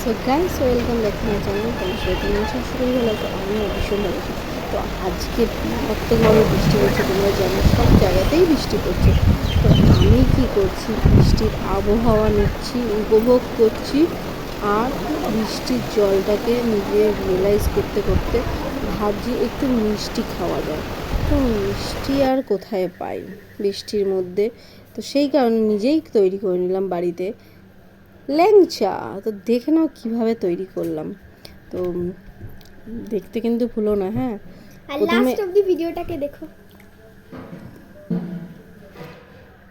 So guys welcome back my channel তোমার সাথে সব শুরু হলো তো আমিও ভীষণ ভালো তো আজকে মারাত্মকভাবে বৃষ্টি হচ্ছে তোমরা জানো, সব জায়গাতেই বৃষ্টি পড়ছে। তো আমি কি করছি? বৃষ্টির আবহাওয়া নিচ্ছি, উপভোগ করছি আর বৃষ্টির জলটাকে নিজে রিয়েলাইজ করতে করতে ভাবছি একটু মিষ্টি খাওয়া যায়। তো মিষ্টি আর কোথায় পাই? বৃষ্টির মধ্যে। তো সেই কারণে নিজেই তৈরি করে নিলাম বাড়িতে। ল্যাংচা তো দেখে নাও কীভাবে তৈরি করলাম। তো দেখতে কিন্তু ভুলো না হ্যাঁ? প্রথমে- ভিডিওটাকে দেখো।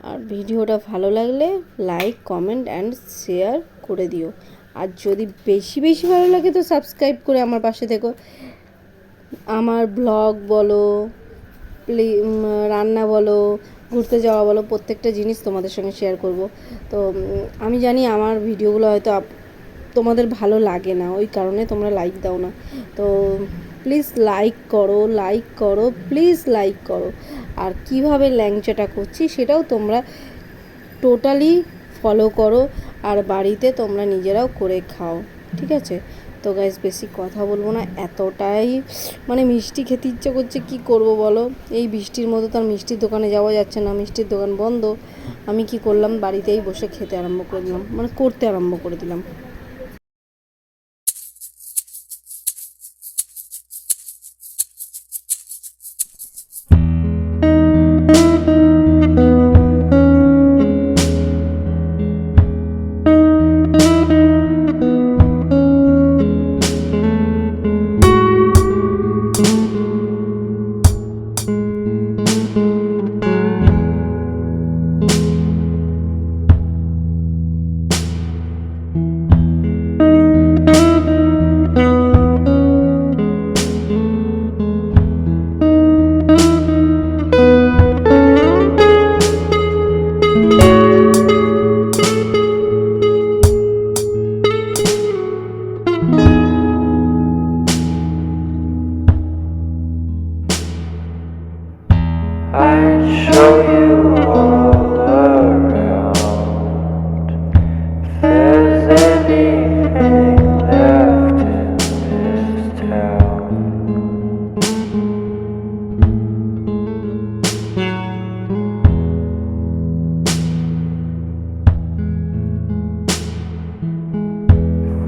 আর ভিডিওটা ভালো লাগলে লাইক কমেন্ট অ্যান্ড শেয়ার করে দিও। আর যদি বেশি বেশি ভালো লাগে তো সাবস্ক্রাইব করে আমার পাশে থেকো। আমার ব্লগ বলো রান্না বলো ঘুরতে যাওয়া বলো, প্রত্যেকটা জিনিস তোমাদের সঙ্গে শেয়ার করব। তো আমি জানি আমার ভিডিওগুলো হয়তো তোমাদের ভালো লাগে না, ওই কারণে তোমরা লাইক দাও না। তো প্লিজ লাইক করো লাইক করো প্লিজ লাইক করো। আর কীভাবে ল্যাংচাটা করছি সেটাও তোমরা টোটালি ফলো করো, আর বাড়িতে তোমরা নিজেরাও করে খাও, ঠিক আছে? তো গাইজ বেশি কথা বলব না, এতটাই মানে মিষ্টি খেতে ইচ্ছে করছে, কি করব বলো? এই বৃষ্টির মতো তার মিষ্টির দোকানে যাওয়া যাচ্ছে না, মিষ্টির দোকান বন্ধ। আমি কি করলাম? বাড়িতেই বসে খেতে আরম্ভ করে দিলাম মানে করতে আরম্ভ করে দিলাম।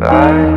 Bye.